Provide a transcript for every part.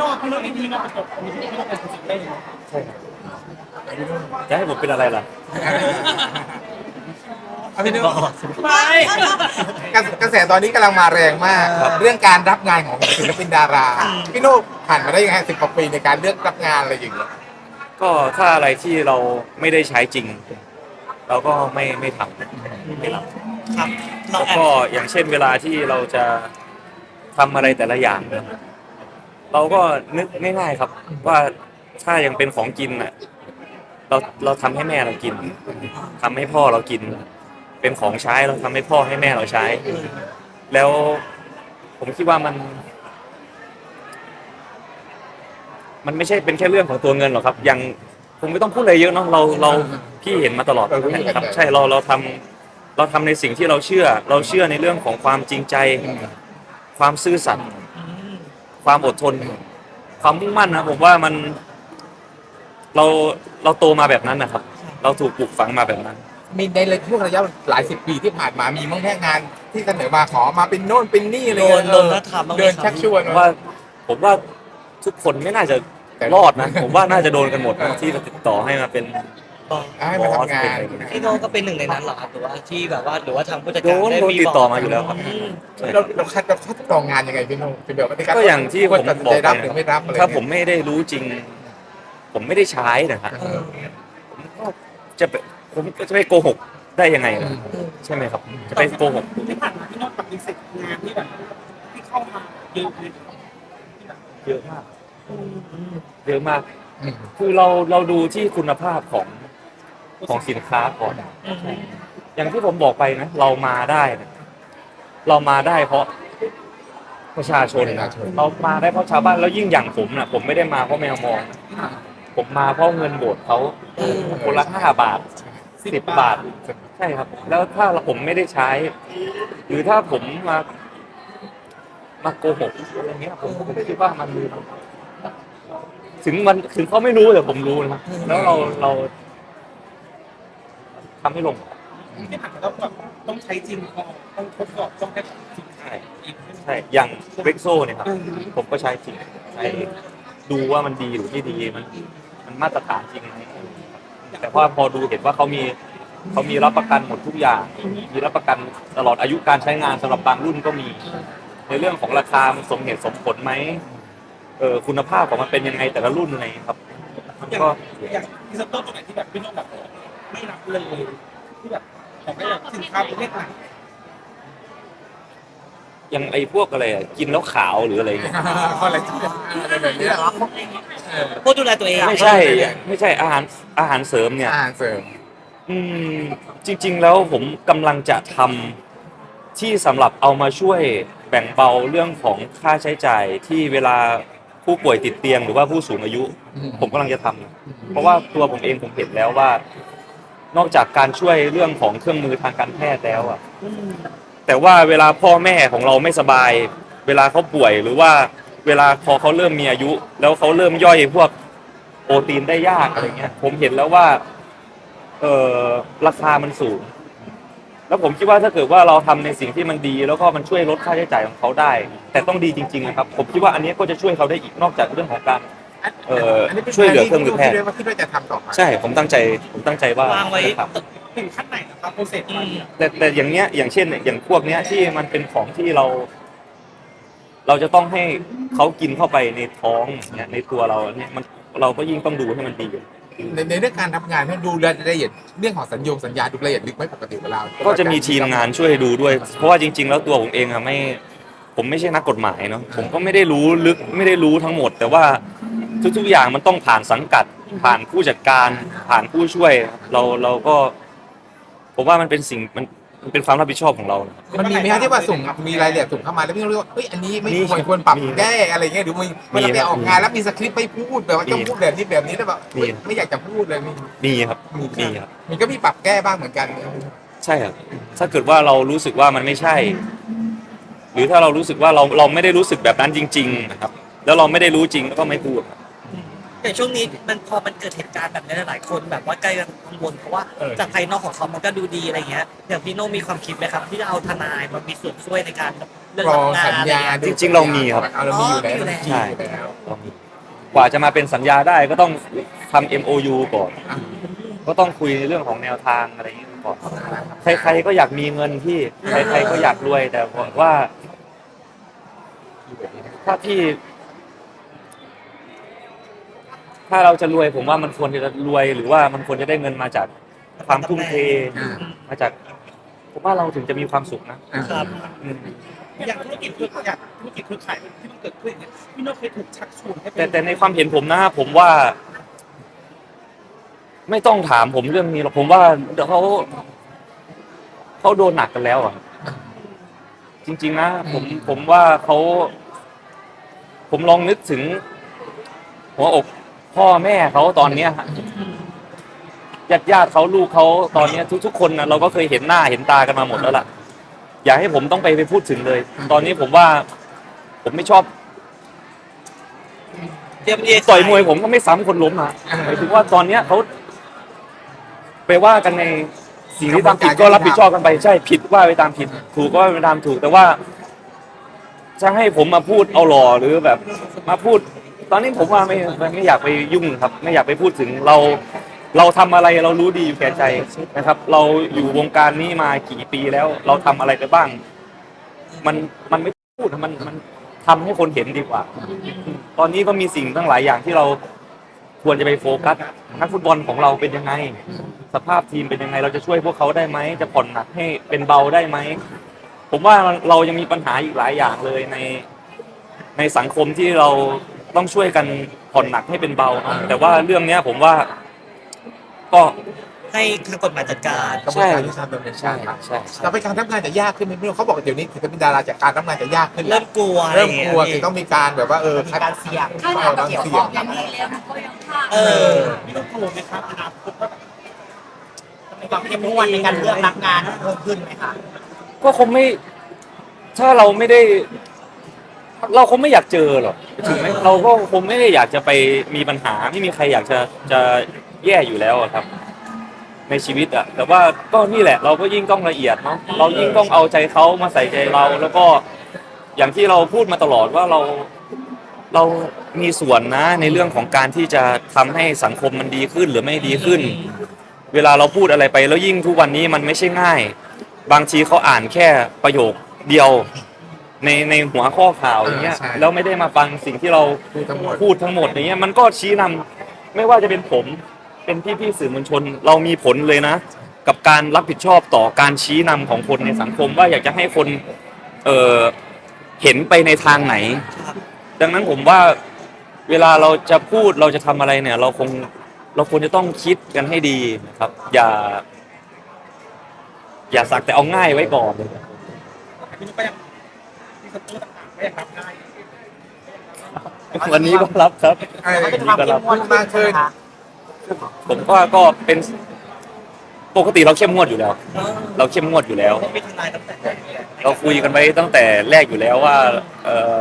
โน่พี่โน่พี่โน่ประกบพี่โน่เป็นคนสิงเล่นจะให้ผมเป็นอะไรล่ะเอาพี่นุ๊กไม่กระกระแสตอนนี้กำลังมาแรงมากครับเรื่องการรับงานของศิลปินดารา พี่นุ๊กผ่านมาได้ยังไงสิบกว่าปีในการเลือกรับงานอะไรอย่างเงี้ยก็ถ้าอะไรที่เราไม่ได้ใช้จริง เราก็ไม่ไม่ทำไม่รับครับเราแล้วแอบก็อย่างเช่นเวลาที่เราจะทำอะไรแต่ละอย่าง เราก็นึกง่ายๆครับ ว่าถ้ายังเป็นของกินอะ เราเราทำให้แม่เรากินทำให้พ่อเรากิน เป็นของใช้เราทำให้พ่อให้แม่เราใช้ แล้วผมคิดว่ามัน มันไม่ใช่เป็นแค่เรื่องของตัวเงินหรอกครับอย่างผมไม่ต้องพูดอะไรเยอะเนาะเราเราพี่เห็นมาตลอดนะครับ ใช่เราเราทำเราทำในสิ่งที่เราเชื่อ เราเชื่อในเรื่องของความจริงใจ ความซื่อสัตย์ ความอดทน ความมุ่งมั่นนะผมว่ามัน เราเราโตมาแบบนั้นนะครับ เราถูกปลูกฝังมาแบบนั้น มีในเลยช่วงระยะหลายสิบปีที่ผ่านมามีมั้งแค่งาน ที่เสนอมาขอมาเป็นโน่นเป็นนี่อะไรโดเงี้นยโดนแล้วทำบ้างไหมเดินครับชักชวนผมว่า ผมว่าทุกคนไม่น่าจะรอดนะ ผมว่าน่าจะโดนกันหมดนะที่ติดต่อให้มาเป็น ให้มาทำงาน พี่โน่ก็เป็นหนึ่งในนั้นเหรอครับหรือว่าที่แบบว่าหรือว่าทางผู้จัดโดการนได้โดนมีติดบอกต่อมาอยู่แล้วครับ อืมเราเราคัดเราคัดกรองงานยังไงพี่โน่เป็นแบบว่าในรก็อย่างที่ผมตัดสินบอกใจไปรับหรือไม่รับอะไรถ้าเงี้ยผมไม่ได้รู้จริง ผมไม่ได้ใช้นะครับเออผมก็จะไปผมก็จะไปโกหกได้ยังไงล่ะอืมใช่ไหมครับ จะไปโกหก ที่ผ่านมาพี่โน่ปฏิเสธงานที่แบบที่เข้ามาเยอะเลยเยอะมากเยอะมาก อืม คือเราเราดูที่คุณภาพของ ของสินค้าก่อน อืมอย่างที่ผมบอกไปนะเรามาได้นะเรามาได้เพราะประชาชนนะเรามาได้เพราะชาวบ้านแล้วยิ่งอย่างผมนะผมไม่ได้มาเพราะแมวมองผมมาเพราะเงินโบสเขาคนละห้าบาทสิบบาท ใช่ครับ แล้วถ้าผมไม่ได้ใช้ หรือถ้าผมมา มาโกหกอะไรเงี้ย ผมก็ไม่คิดว่ามัน ถึงมันถึงเขาไม่รู้แต่ผมรู้นะครับแล้วเราเรา ทำให้ลงที่ผ่านมาต้องแบบต้องใช้จริงก่อนต้องทดสอบต้องให้จริงใช่ใช่อย่างเร็กโซ่เนี่ยครับ ผมก็ใช้จริงใช้ดูว่ามันดีหรือไม่ดีมันมันมาตรฐานจริงไหมแต่ว่าพอดูเห็นว่าเขามีเขามีรับประกันหมดทุกอย่าง มีรับประกันตลอดอายุการใช้งานสำหรับบางรุ่นก็มี ในเรื่องของราคามันสมเหตุสมผลไหมเออคุณภาพของมันเป็นยังไงแต่ละรุ่นอะไรอย่างเงี้ยครับมันอย่างก็อย่างพรีเซนเตอร์ตัวไหนที่แบบพี่โน่แบบ ไม่รับเลยที่แบบบอกได้แบบสินค้าประเภทไหนยังไอ้พวกอะไรอะกินแล้วขาวหรืออะไรเงี้ยอะไรที่อะไรแบบนี้เหรอพวกดูแลตัวเอง ไม่ใช่ ไม่ใช่อาหารอาหารเสริมเนี่ย อาหารเสริมอืมจริง ๆ แล้วผมกำลังจะทำที่สำหรับเอามาช่วยแบ่งเบาเรื่องของค่าใช้จ่ายที่เวลาผู้ป่วยติดเตียงหรือว่าผู้สูงอายุ อืม ผมกำลังจะทำเพราะว่าตัวผมเองผมเห็นแล้วว่า นอกจากการช่วยเรื่องของเครื่องมือทางการแพทย์แล้วอะอืมแต่ว่าเวลาพ่อแม่ของเราไม่สบาย เวลาเขาป่วยหรือว่าเวลาพอเขาเริ่มมีอายุ แล้วเขาเริ่มย่อยพวกโปรตีนได้ยากอะไรเงี้ย ผมเห็นแล้วว่า เออราคามันสูง แล้วผมคิดว่าถ้าเกิดว่าเราทำในสิ่งที่มันดี แล้วก็มันช่วยลดค่าใช้จ่ายของเขาได้ แต่ต้องดีจริงๆนะครับ ผมคิดว่าอันนี้ก็จะช่วยเขาได้อีกนอกจากเรื่องของการ เอ่ออันนี้เป็นช่วยเหลือเครื่องมือแพทย์ ที่คิดว่าคิดว่าจะทำต่อไปใช่ผมตั้งใจผมตั้งใจว่า วางไว้จะทำถึงขั้นไหนนะครับโปรเซสมันเนี่ยแต่แต่อย่างเนี้ยอย่างเช่นอย่างพวกเนี้ยที่มันเป็นของที่เรา เราจะต้องให้เขากินเข้าไปในท้องเนี่ยในตัวเราเนี่ยมันเราก็ยิ่งต้องดูให้มันดีในในเรื่องการทำงานให้ดูรายละเอียดเรื่องของสัญญงสัญญาดูรายละเอียดลึกไหมปกติเวลาก็จะมีทีมงานช่วยดูด้วย เพราะว่าจริง ๆ แล้วตัวผมเองอะไม่ ผมไม่ใช่นักกฎหมายเนาะผมก็ไม่ได้รู้ลึกไม่ได้รู้ทั้งหมด แต่ว่า ทุกๆอย่างมันต้องผ่านสังกัด ผ่านผู้จัดการ ผ่านผู้ช่วยเราเราก็ ผมว่ามันเป็นสิ่งมันมันเป็นความรับผิดชอบของเรานะ มันมีไหมฮะที่ว่าส่งมีรายละเอียดส่งเข้ามาแล้วพี่ต้องเรียกว่าเฮ้ยอันนี้ไม่มีควรควรปรับมีแก้อะไรเงี้ยหรือมีเวลาไปออกงานแล้วมีสคริปต์ไม่พูดแบบว่าต้องมีพูดแบบนี้แบบนี้แล้วแบบมีเฮ้ยไม่อยากจะพูดเลยมีมีครับมีมีครับมีก็มีปรับแก้บ้างเหมือนกัน ใช่ครับ ถ้าเกิดว่าเรารู้สึกว่ามันไม่ใช่ หรือถ้าเรารู้สึกว่าเราเราไม่ได้รู้สึกแบบนั้นจริง ๆ นะครับ แล้วเราไม่ได้รู้จริงก็ไม่พูดครับ แต่ช่วงนี้มันพอมันเกิดเหตุการณ์แบบนี้หลายคนแบบว่าใกล้กันกังวลเพราะว่าจากภายนอกของเขามันก็ดูดีอะไรเงี้ยอย่างพี่โน่มีความคิดไหมครับ ที่จะเอาทนายมามีส่วนช่วยในการกรองสัญญาจริงๆเรามีครับเอาเรามีอยู่แล้วอ๋อมีอยู่แล้วใช่ มีอยู่แล้วเรามีกว่าจะมาเป็นสัญญาได้ก็ต้องทำ MOU ก่อน อะ ก็ต้องคุยในเรื่องของแนวทางอะไรอย่างนี้ก่อน ใครๆก็อยากมีเงินที่ใครๆก็อยากรวยแต่ว่าถ้าที่ ถ้าเราจะรวยผมว่ามันควรจะรวยหรือว่ามันควรจะได้เงินมาจากความทุ่มเทอ่า มาจาก ผมว่าเราถึงจะมีความสุขนะอ่าครับ อืมอย่างธุรกิจเครือข่ายธุรกิจเครือข่ายที่มันเกิดขึ้นเนี่ยพี่โน้ตเคยถูกชักชวนให้เป็แต่นแต่ในความเห็นผมนะผมว่า ไม่ต้องถามผมเรื่องนี้หรอกผมว่าเดี๋ยวเขาเขาโดนหนักกันแล้วอะ จริง ๆ นะผมผมว่าเขาผมลองนึกถึง หัวอก พ่อแม่เขาตอนเนี้ยฮะญาติญาติๆเขาลูกเขาตอนเนี้ยทุก ๆ คนนะเราก็เคยเห็นหน้าเห็นตากันมาหมดแล้วล่ะ อย่าให้ผมต้องไปไปพูดถึงเลย ตอนนี้ผมว่า ผมไม่ชอบเตรียมเรียนต่อยมวยผมก็ไม่ซ้ำคนล้มอะหมายถึงว่าตอนเนี้ยเขาไปว่ากันในสิ่งที่ทำผิดก็รับผิดชอบกันไปใช่ผิดว่าไปตามผิด ถูกก็ว่าไปตามถูก แต่ว่าจะให้ผมมาพูดเอาหล่อหรือแบบ มาพูด ตอนนี้ผมว่าไม่ไม่อยากไปยุ่งครับ ไม่อยากไปพูดถึงเรา เราทำอะไรเรารู้ดีอยู่แก่ใจนะครับ เราอยู่วงการนี้มากี่ปีแล้ว เราทำอะไรไปบ้าง มันมันไม่พูดมันมันทำให้คนเห็นดีกว่า ตอนนี้ก็มีสิ่งตั้งหลายอย่างที่เราควรจะไปโฟกัสนักฟุตบอลของเราเป็นยังไง สภาพทีมเป็นยังไง เราจะช่วยพวกเขาได้ไหมจะผ่อนหนักให้เป็นเบาได้ไหมผมว่าเรายังมีปัญหาอีกหลายอย่างเลยในในสังคมที่เรา ต้องช่วยกันผ่อนหนักให้เป็นเบาเนอะแต่ว่าเรื่องเนี้ยผมว่าก็ ให้ทางกฎหมายจัดการกระบวนการที่ทำดำเนินใช่การใช่ใช่แต่ไปการทำงานจะยากขึ้นไหมพี่โน้ตเขาบอกว่าเดี๋ยวนี้ถึงจะเป็นดาราจากการทำงานจะยากขึ้นเริ่มกลัวอะไรเริ่อมย่างเงี้กยลัวพี่จะต้องมีการแบบว่าเออคัดการเสี่ยงเข้ามาเสี่ยงอย่างนี้แล้วมันก็ยังพลาดเออพี่โน้ตกลัวไหมครับอนาคตว่าแบบมีความเข้มงวดในการเลือกรับงานเพิ่มขึ้นไหมคะก็คงไม่ ถ้าเราไม่ได้ เราคงไม่อยากเจอหรอกถึงไหมเราก็คงไม่ได้อยากจะไปมีปัญหาไม่มีใครอยากจะจะแย่อยู่แล้วอะครับ ในชีวิตอะแต่ว่าก็นี่แหละ เราก็ยิ่งต้องละเอียดเนาะเรายิ่งต้องเอาใจเขามาใส่ใจเรา แล้วก็อย่างที่เราพูดมาตลอดว่าเราเรามีส่วนนะในเรื่องของการที่จะทำให้สังคมมันดีขึ้นหรือไม่ดีขึ้น เวลาเราพูดอะไรไปแล้วยิ่งทุกวันนี้มันไม่ใช่ง่าย บางทีเขาอ่านแค่ประโยคเดียว ในในหัวข้อข่าวอย่างเงี้ยใช่ แล้วไม่ได้มาฟังสิ่งที่เราพูดทั้งหมด พูดทั้งหมดอย่างเงี้ยมันก็ชี้นำไม่ว่าจะเป็นผมเป็นพี่พี่ๆสื่อมวลชน เรามีผลเลยนะ กับการรับผิดชอบต่อการชี้นำของคนในสังคมว่าอยากจะให้คนเออเห็นไปในทางไหน ดังนั้นผมว่าเวลาเราจะพูดเราจะทำอะไรเนี่ย เราคงเราควรจะต้องคิดกันให้ดีนะครับ อย่า อย่าสักแต่เอาง่ายไว้ก่อน พี่โน้ตก็ยัง มีสตูต่างๆก็ยังรับได้วันนี้ก็รับครับเออเป็นความเข้มงวดมากขึ้นผมว่าก็เป็นปกติเราเข้มงวดอยู่แล้ว เราเข้มงวดอยู่แล้วต้องมีทนายตั้งแต่แรกเราคุยกันไว้ตั้งแต่แรกอยู่แล้วว่าเอ่อ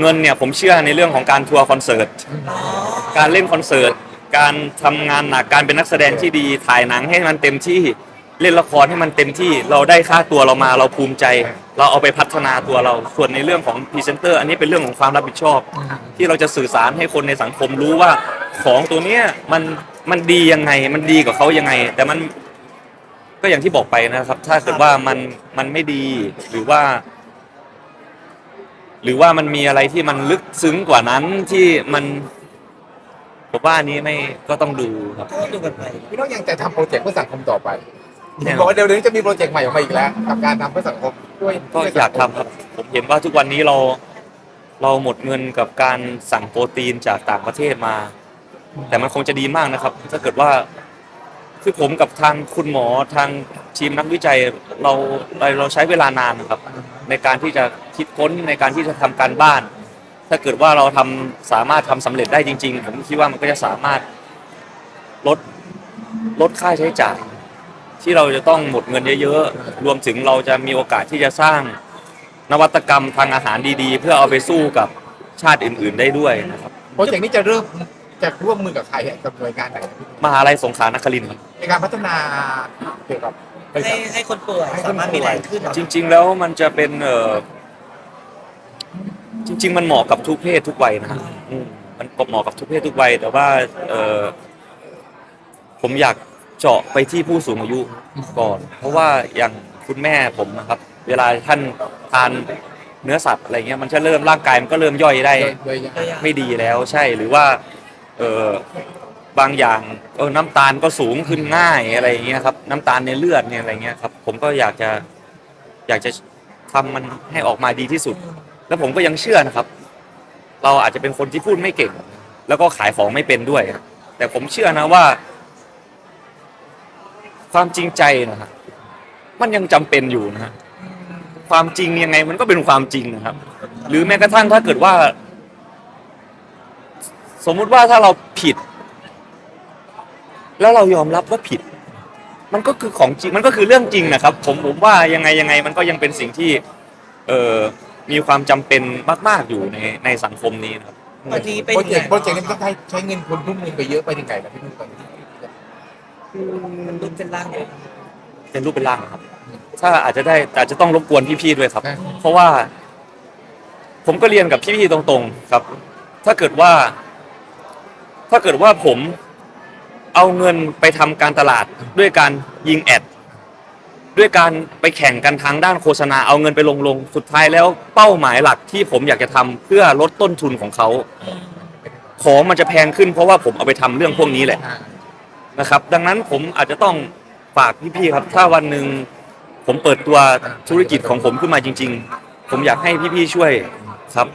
เงินเนี่ยผมเชื่อในเรื่องของการทัวร์คอนเสิร์ตอ๋อการเล่นคอนเสิร์ต การทำงานหนัก การเป็นนักแสดงที่ดี ถ่ายหนังให้มันเต็มที่ เล่นละครให้มันเต็มที่เราได้ค่าตัวเรามาเราภูมิใจ เราเอาไปพัฒนาตัวเรา ส่วนในเรื่องของพรีเซนเตอร์อันนี้เป็นเรื่องของความรับผิดชอบ ที่เราจะสื่อสารให้คนในสังคมรู้ว่าของตัวเนี้ยมันมันดียังไงมันดีกว่าเขายังไง แต่มันก็อย่างที่บอกไปนะครับ ถ้าเกิดว่ามันมันไม่ดีหรือว่า หรือว่ามันมีอะไรที่มันลึกซึ้งกว่านั้นที่มันผมว่าอันนี้ไม่ก็ต้องดูครับ ก็ดูกันไป พี่น้ตยังจะทำโปรเจกต์เพื่อสังคมต่อไป แน่นอน บอกว่าเดี๋ยวนี้จะมีโปรเจกต์ใหม่ออกมาอีกแล้ว กับการทำเพื่อสังคมด้วยก็อยากทำครับ ผมเห็นว่าทุกวันนี้เราเราหมดเงินกับการสั่งโปรตีนจากต่างประเทศมา แต่มันคงจะดีมากนะครับ ถ้าเกิดว่าคือผมกับทางคุณหมอทางทีมนักวิจัยเราเราเราใช้เวลานานนะครับ ในการที่จะคิดค้นในการที่จะทำการบ้าน ถ้าเกิดว่าเราทำสามารถทำสำเร็จได้จริง ๆ ผมคิดว่ามันก็จะสามารถลดลดค่าใช้จ่าย ที่เราจะต้องหมดเงินเยอะๆ รวมถึงเราจะมีโอกาสที่จะสร้างนวัตกรรมทางอาหารดีๆ เพื่อเอาไปสู้กับชาติอื่นๆได้ด้วยนะครับ โปรเจกต์นี้จะเริ่มจะร่วมมือกับใครอะกับหน่วยงานไหนมหาลัยสงขลานครินทร์ครับ ในการพัฒนาเกี่ยวกับ ให้ให้คนป่วยสามารถมีแรงขึ้นเหรอจริง ๆ แล้วมันจะเป็นเอ่อจริง ๆ มันเหมาะกับทุกเพศทุกวัยนะฮะอืมมันเหมาะกับทุกเพศทุกวัย แต่ว่าเออผมอยาก เจาะไปที่ผู้สูงอายุก่อน เพราะว่าอย่างคุณแม่ผมนะครับ เวลาท่านทานเนื้อสัตว์อะไรเงี้ยมันจะเริ่มร่างกายมันก็เริ่มย่อยได้โดยยังไงไม่ดีแล้วใช่หรือว่าเออบางอย่างเออน้ำตาลก็สูงขึ้นง่ายอะไรอย่างเงี้ยครับ น้ำตาลในเลือดเนี่ยอะไรเงี้ยครับ ผมก็อยากจะอยากจะทำมันให้ออกมาดีที่สุด แล้วผมก็ยังเชื่อนะครับ เราอาจจะเป็นคนที่พูดไม่เก่ง แล้วก็ขายของไม่เป็นด้วย แต่ผมเชื่อนะว่า ความจริงใจนะฮะมันยังจำเป็นอยู่นะฮะความจริงยังไงมันก็เป็นความจริงนะครับ หรือแม้กระทั่งถ้าเกิดว่า สมมุติว่าถ้าเราผิด แล้วเรายอมรับว่าผิด มันก็คือของจริงมันก็คือเรื่องจริงนะครับ ผมผมว่ายังไงยังไง มันก็ยังเป็นสิ่งที่ เอ่อมีความจำเป็นมาก ๆอยู่ในในสังคมนี้นะครับตอนนี้เป็นโปรเจยักงต์ไงโปรเจกต์นี้มันต้องใช้ใช้เงินทุนทุ่มเงินไปเยอะไปถึงไหนแล้วพี่นุ่นตอนนี้มัน รูปเป็นร่างเลยเป็นรูปเป็นร่างครับ ถ้าอาจจะได้อาจจะต้องรบกวนพี่ๆด้วยครับนะเพราะว่า ผมก็เรียนกับพี่ๆตรงๆครับ ถ้าเกิดว่า ถ้าเกิดว่าผมเอาเงินไปทำการตลาดด้วยการยิงแอดด้วยการไปแข่งกันทางด้านโฆษณาเอาเงินไปลงลงสุดท้ายแล้วเป้าหมายหลักที่ผมอยากจะทำเพื่อลดต้นทุนของเขาของมันจะแพงขึ้นเพราะว่าผมเอาไปทำเรื่องพวกนี้แหละอ่า นะครับ ดังนั้นผมอาจจะต้องฝากพี่ๆครับ ถ้าวันหนึ่งผมเปิดตัวธุรกิจของผมขึ้นมาจริง ๆ ผมอยากให้พี่ๆช่วยครับ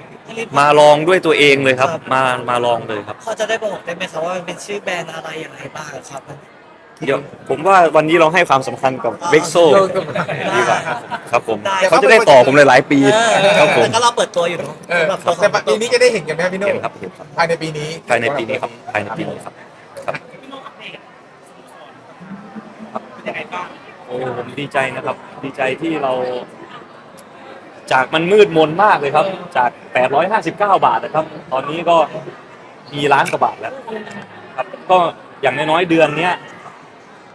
มาลองด้วยตัวเองเลยครับ มามาลองเลยครับ เขาจะได้บอกได้ไหมครับว่ามันเป็นชื่อแบรนด์อะไรอย่างไรบ้างครับเดี๋ยวผมว่าวันนี้เราให้ความสำคัญกับเบ็กโซดีกว่าครับผมได้ เขาจะได้ต่อผมหลายๆปีเออครับผมแต่ก็เราเปิดตัวอยู่เนอะเออสำหรับตัวของแต่ปีนี้จะได้เห็นกันไหมครับพี่นุ่เห็นนครับเห็นครับภายในปีนี้ภายในปีนี้ครับภายในปีนี้ครับ ยังไงบ้างโอ้ผมดีใจนะครับ ดีใจที่เรา จากมันมืดมนมากเลยครับ จาก 859 บาทนะครับ ตอนนี้ก็มีล้านกว่าบาทแล้ว ครับ ก็อย่างน้อยๆเดือนเนี้ย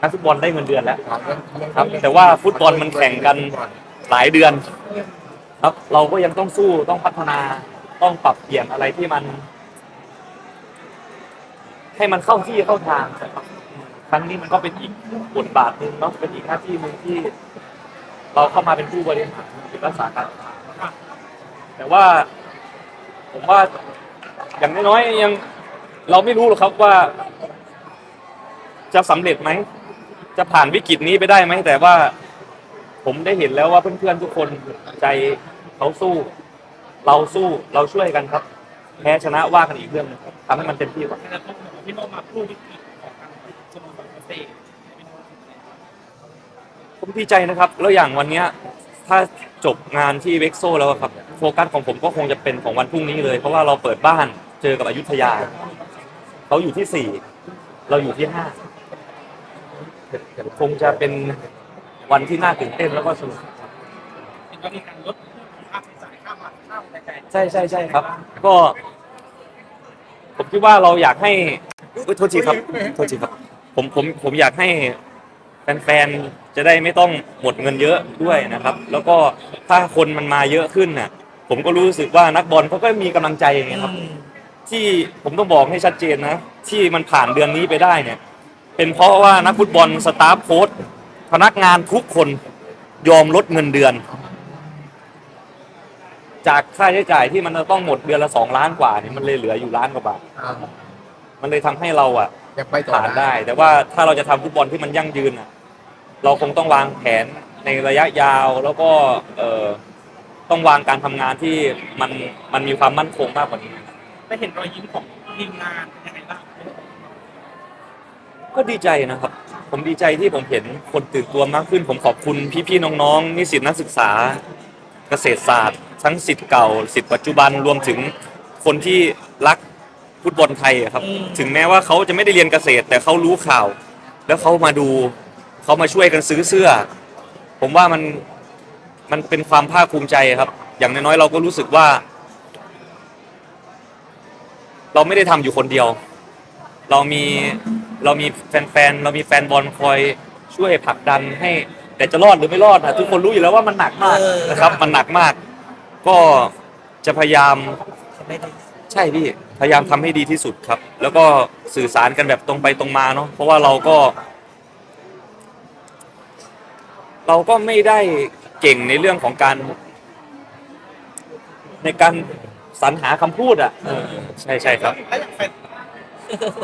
นักฟุตบอลได้เงินเดือนแล้ว ครับ แต่ว่าฟุตบอลมันแข่งกันหลายเดือน ครับ เราก็ยังต้องสู้ต้องพัฒนาต้องปรับเปลี่ยนอะไรที่มัน ให้มันเข้าที่เข้าทางครับ ครั้งนี้มันก็เป็นอีกบทบาทหนึ่งเนาะเป็นอีกหน้าที่หนึ่งที่ เราเข้ามาเป็นผู้บริหารหรือรักษาการแต่ว่า ผมว่าอย่างน้อยๆยัง เราไม่รู้หรอกครับว่า จะสำเร็จไหมจะผ่านวิกฤตนี้ไปได้ไหมแต่ว่าผมได้เห็นแล้วว่าเพื่อนๆทุกคนใจเขาสู้ เราสู้เราช่วยกันครับ แพ้ชนะว่ากันอีกเรื่องนึงทำให้มันเต็มที่กว่าพี่โนมาพูดวิกฤต ตรพี่โนผมดีใจนะครับ แล้วอย่างวันเนี้ยถ้าจบงานที่เว็กโซแล้วอะครับ โฟกัสของผมก็คงจะเป็นของวันพรุ่งนี้เลย เพราะว่าเราเปิดบ้านเจอกับอยุธยา เขาอยู่ที่สี่ เราอยู่ที่ห้า คงจะเป็นวันที่น่าตื่นเต้นแล้วก็สนุก เห็นว่ามีการลดค่าใช้จ่ายค่าบัตรค่าอะไรใดใช่ใช่ใช่ครับ ก็ ผมคิดว่าเราอยากให้อุ๊ยโทษทีครับโทษทีครับ ผมผมผมอยากให้แฟนๆ จะได้ไม่ต้องหมดเงินเยอะด้วยนะครับ แล้วก็ถ้าคนมันมาเยอะขึ้นน่ะ ผมก็รู้สึกว่านักบอลเขาก็มีกำลังใจไงครับ ที่ผมต้องบอกให้ชัดเจนนะ ที่มันผ่านเดือนนี้ไปได้เนี่ย เป็นเพราะว่านักฟุตบอลสตาฟโค้ชพนักงานทุกคนยอมลดเงินเดือน จากค่าใช้จ่ายที่มันจะต้องหมดเดือนละสองล้านกว่าเนี่ยมันเลยเหลืออยู่ล้านกว่าบาทอ่ามันเลยทำให้เราอะ ยังไปต่อผ่านได้ แต่ว่าถ้าเราจะทำฟุตบอลที่มันยั่งยืนอะ เราคงต้องวางแผนในระยะยาวแล้วก็เอ่อต้องวางการทำงานที่มันมันมีความมั่นคงมากกว่านี้ๆได้เห็นรอยยิ้มของทีมงานเป็นยังไงบ้างก็ดีใจนะครับ ผมดีใจที่ผมเห็นคนตื่นตัวมากขึ้น ผมขอบคุณพี่ๆน้องๆนิสิตนักศึกษา เกษตรศาสตร์ ทั้งสิทธิ์เก่าสิทธิ์ปัจจุบันรวมถึงคนที่รัก ฟุตบอลไทยอะครับ ถึงแม้ว่าเขาจะไม่ได้เรียนเกษตร แต่เขารู้ข่าว แล้วเขามาดูเขามาช่วยกันซื้อเสื้อ ผมว่ามันมันเป็นความภาคภูมิใจครับ อย่างน้อยๆเราก็รู้สึกว่า เราไม่ได้ทำอยู่คนเดียว เรามีเรามีแฟนๆเรามีแฟนบอลคอยช่วยผลักดันให้ แต่จะรอดหรือไม่รอดนะทุกคนรู้อยู่แล้วว่ามันหนักมากนะครับ มันหนักมาก ก็จะพยายาม ไม่ได้ ใช่พี่พยายามทำให้ดีที่สุดครับ แล้วก็สื่อสารกันแบบตรงไปตรงมาเนาะเพราะว่าเราก็ เราก็ไม่ได้เก่งในเรื่องของการ ในการสรรหาคำพูดอะเออใช่ใช่ครับ แล้วอย่างแฟน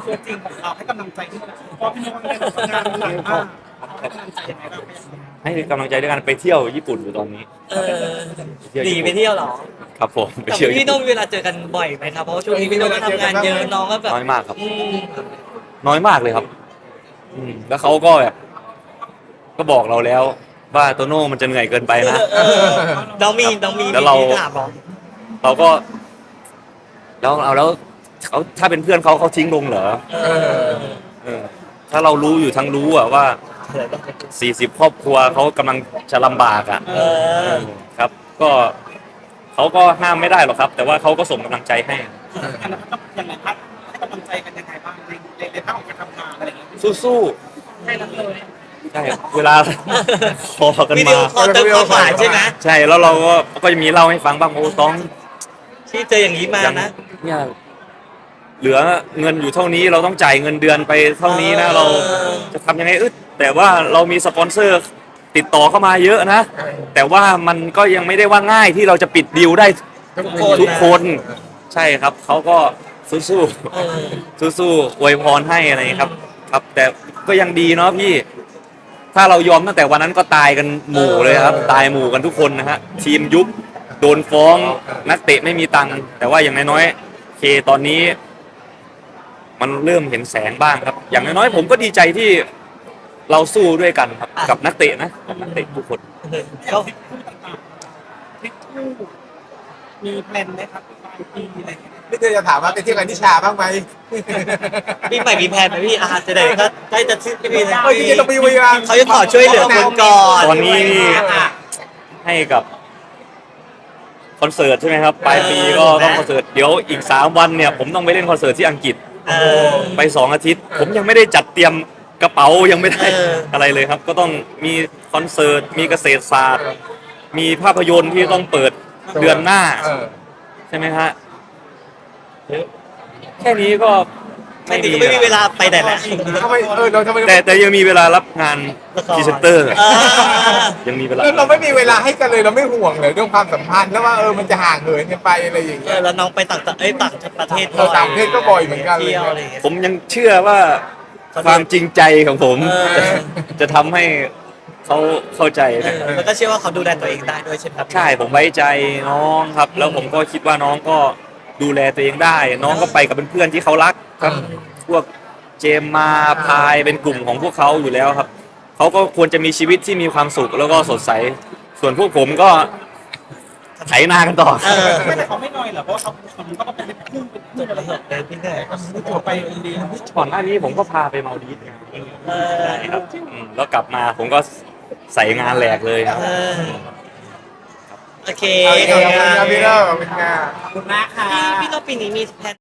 ตัวจริงของเราให้กำลังใจที่เพราะพี่โน้ตเป็นคนทำงานหนักมากให้กำลังใจยังไงบ้าง ให้กำลังใจด้วยกันไปเที่ยวญี่ปุ่นอยู่ตอนนี้เออหนีไปเที่ยวเหรอครับผมไปแต่เที่ยวพี่ญี่โน้ปุ่นมีเวลาเจอกันบ่อยไหมครับ เพราะว่าช่วงนี้พี่โน้ก็ทำงานเยอะน้องก็แบบน้อยมากครับ อืมน้อยมากเลยครับ อืมแล้วเขาก็แบบก็บอกเราแล้ว ว่าโตโน่มันจะเหนื่อยเกินไปนะ เออน้องมีน้องมีแล้วเรามีถามเหรอเราก็ แล้วเอาแล้วเขาถ้าเป็นเพื่อนเขาเขาทิ้งลงเหรอเออ เออถ้าเรารู้อยู่ทั้งรู้อะว่า สี่สิบครอบครัวเขากำลังจะลำบากอะเออครับ ก็เขาก็ห้ามไม่ได้หรอกครับ แต่ว่าเขาก็ส่งกำลังใจให้ อันนั้นต้องยังไงพักให้กำลังใจกันยังไงบ้างในในในภาคของการทำงานอะไรอย่างเงี้ยสู้แค่นั้นเลยๆใช่เวลาคอกันวิดีมา โอคอลเติมความหมายใช่ไหมใช่แล้วเราก็ก็จะมีเล่าให้ฟังบ้างโอ้ต้องที่เจออย่างนี้มายังนะ เนี่ยเหลือเงินอยู่เท่านี้เราต้องจ่ายเงินเดือนไปเท่านี้นะเออเราจะทำยังไงเออ แต่ว่าเรามีสปอนเซอร์ติดต่อเข้ามาเยอะนะ แต่ว่ามันก็ยังไม่ได้ว่าง่ายที่เราจะปิดดีลได้ทุกคนทุกคน ใช่ครับเขาก็สู้เออๆสู้ๆอวยพรให้อะไรอย่างเงี้ยครับ ครับ แต่ก็ยังดีเนาะพี่ ถ้าเรายอมตั้งแต่วันนั้นก็ตายกันหมู่เลยครับ ตายหมู่กันทุกคนนะฮะทีมยุบโดนฟ้องนักเตะไม่มีตังค์แต่ว่าอย่างน้อยๆโอเคตอนนี้ มันเริ่มเห็นแสงบ้างครับ อย่างน้อยๆผมก็ดีใจที่ เราสู้ด้วยกันครับอะกับนักเตะนะกับนักเตะทุกคนเขาทริปคู่ต่างๆทริปคู่มีแพลนไหมครับปลายปีอะไรอย่างเงี้ยนี่เธอจะถามว่าไปเที่ยวกับนิชาบ้างไหมปีใหม่มีแพลนไหมพี่อาจะได้ก็ได้จะซื้อไม่มีเลยเฮ้ยจริงๆเรามีเวลาเขาจะขอช่วยเหลือคนก่อนตอนนี้นี่ให้กับคอนเสิร์ตใช่ไหมครับปลายปีก็ต้องคอนเสิร์ตเดี๋ยวอีกสามวันเนี่ยผมต้องไปเล่นคอนเสิร์ตที่อังกฤษเออไปสองอาทิตย์ ผมยังไม่ได้จัดเตรียม กระเป๋ายังไม่ได้เออ อะไรเลยครับ ก็ต้องมีคอนเสิร์ตมีเกษตรศาสตร์ มีภาพยนตร์ที่ต้องเปิดเดือนหน้า เออ ใช่ไหมฮะแค่นี้ก็ไม่ไม่ดีมีก็ไม่มีเวลาไปไหนแหละทำไมเออเราทำไมแต่แต่ยังมีเวลารับงานละคร พรีเซนเตอร์ เออยังมีเวลา เราเราไม่มีเวลาให้กันเลยเราไม่ห่วงเลยเรื่องความสัมพันธ์แล้วว่าเออมันจะห่างเหินกันไปอะไรอย่างเอเงี้ย อแล้วน้องไปต่างประเอ้ยต่างประเทศเออต่างประเทศก็บ่อยเหมือนกันเลย เที่ยวอะไรอย่างเงี้ยผมยังเชื่อว่า ความจริงใจของผม เออ จะจะทำให้เขาเข้าใจเอนะอแล้วก็เชื่อว่าเขาดูแลตัวเองได้ด้วยใช่ไหมครับใช่ผมไว้ใจน้องครับ แล้วผมก็คิดว่าน้องก็ดูแลตัวเองได้ น้องก็ไปกับเพื่อนๆที่เขารักครับ พวกเจมมาพายเป็นกลุ่มของพวกเขาอยู่แล้วครับเขาก็ควรจะมีชีวิตที่มีความสุขแล้วก็สดใส ส่วนพวกผมก็ ไถนากันต่อ เออไม่แต่เขาไม่น้อยหรอกเพราะว่าเขาคนก็เป็นคู่เป็นคู่อะไรอย่างเงี้ยเออพี่เหนื่อยตัวไปอินเดียก่อนหน้านี้ผมก็พาไปมาดีฟไงเออใช่ครับอืมแล้วกลับมาผมก็ใส่งานแหลกเลยครับ เออโอเคโอเคขอบคุณครับพี่เลิศขอบคุณค่ะ ขอบคุณมากค่ะ พี่พี่ต้องปีนี้มีแพลน